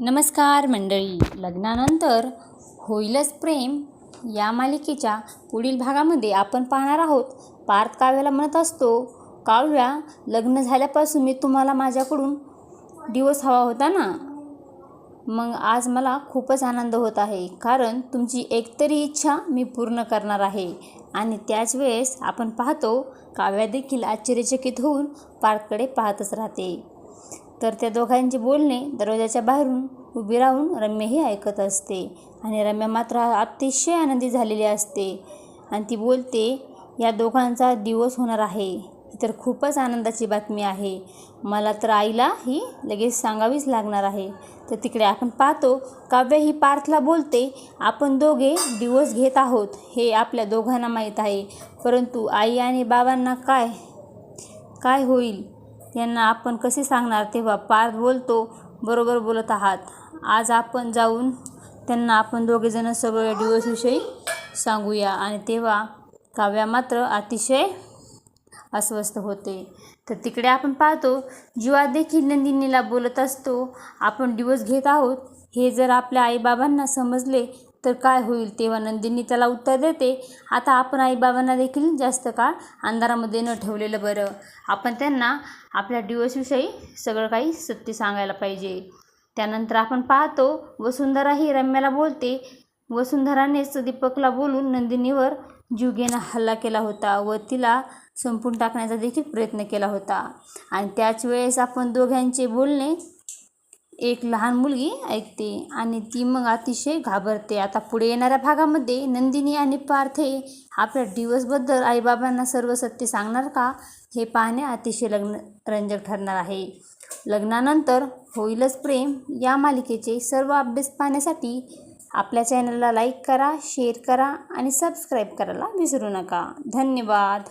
नमस्कार मंडळी. लग्नानंतर होईलच प्रेम या मालिकेच्या पुढील भागामध्ये आपण पाहणार आहोत. पार्थ काव्याला म्हणत असतो काव्या लग्न झाल्यापासून मी तुम्हाला माझ्याकडून दिवस हवा होता ना? मग आज मला खूपच आनंद होत आहे. कारण तुमची एकतरी इच्छा मी पूर्ण करणार आहे. आणि त्याच वेळेस आपण पाहतो काव्या देखील आश्चर्यचकित होऊन पार्थकडे पाहतच राहते. तर त्या दोघांचे बोलणे दरवाजाच्या बाहेरून उभी राहून रम्याही ऐकत असते. आणि रम्या मात्र अतिशय आनंदी झालेली असते. आणि ती बोलते या दोघांचा दिवस होणार आहे. ही तर खूपच आनंदाची बातमी आहे. मला तर आईला ही लगेच सांगावीच लागणार आहे. तर तिकडे आपण पाहतो काव्य ही पार्थला बोलते आपण दोघे दिवस घेत आहोत. हे आपल्या दोघांना माहीत आहे. परंतु आई आणि बाबांना काय काय होईल? त्यांना आपण कसे सांगणार? तेव्हा पार्थ बोलतो बरोबर बोलत आहात. आज आपण जाऊन त्यांना आपण दोघेजणं सगळं डिवोर्सविषयी सांगूया. आणि तेव्हा काव्या मात्र अतिशय अस्वस्थ होते. तर तिकडे आपण पाहतो जीवा देखील नंदिनीला बोलत असतो आपण डिवोर्स घेत आहोत. हे जर आपल्या आईबाबांना समजले तर काय होईल? तेव्हा नंदिनी त्याला उत्तर देते आता आपण आईबाबांना देखील जास्त काळ अंधारामध्ये न ठेवलेलं बरं. आपण त्यांना आपल्या दिवसविषयी सगळं काही सत्य सांगायला पाहिजे. त्यानंतर आपण पाहतो वसुंधरा ही रम्याला बोलते. वसुंधरानेच दीपकला बोलून नंदिनीवर जुगेनं हल्ला केला होता व तिला संपून टाकण्याचा देखील प्रयत्न केला होता. आणि त्याच वेळेस आपण दोघांचे बोलणे एक लहान मुलगी ऐकते आणि ती मग अतिशय घाबरते. आता पुढे येणाऱ्या भागामध्ये नंदिनी आणि पार्थे आपल्या दिवसबद्दल आईबाबांना सर्व सत्य सांगणार का? हे पाहणे अतिशय लग्न रंजक ठरणार आहे. लग्नानंतर होईलच प्रेम या मालिकेचे सर्व अपडेट्स पाहण्यासाठी आपल्या चॅनलला लाईक करा शेअर करा आणि सबस्क्राईब करायला विसरू नका. धन्यवाद.